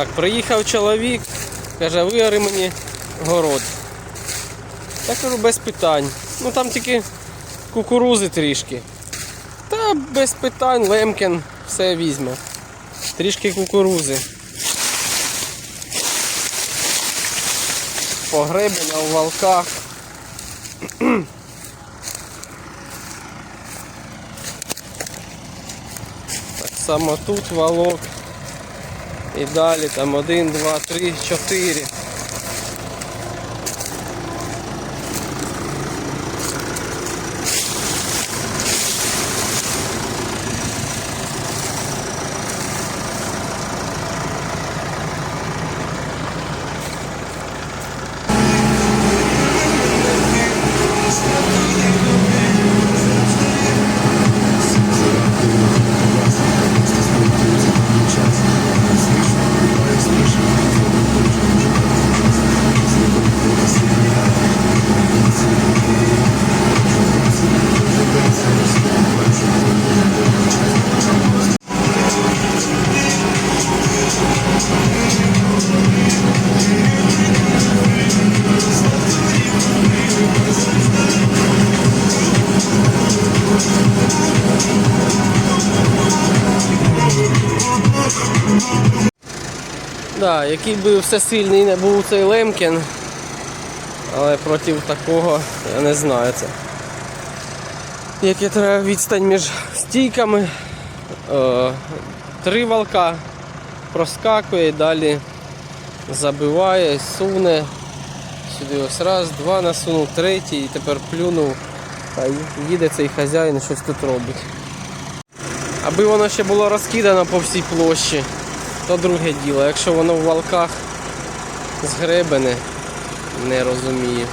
Так, приїхав чоловік, каже, виори мені город. Так кажу, без питань. Ну там тільки кукурузи трішки. Та без питань Лемкін все візьме. Трішки кукурузи. Погребення у валках. Так само тут валок. І далі там один, два, три, чотири. Да, який би всесильний не був цей Лемкін, але проти такого я не знаю це. Яке треба відстань між стійками. Е, три валка проскакує далі забиває, суне. Сюди ось раз, два насунув, третій і тепер плюнув. Й їде цей хазяїн щось тут робить. Аби воно ще було розкидано по всій площі, то друге діло. Якщо воно в валках згребене, не розумію.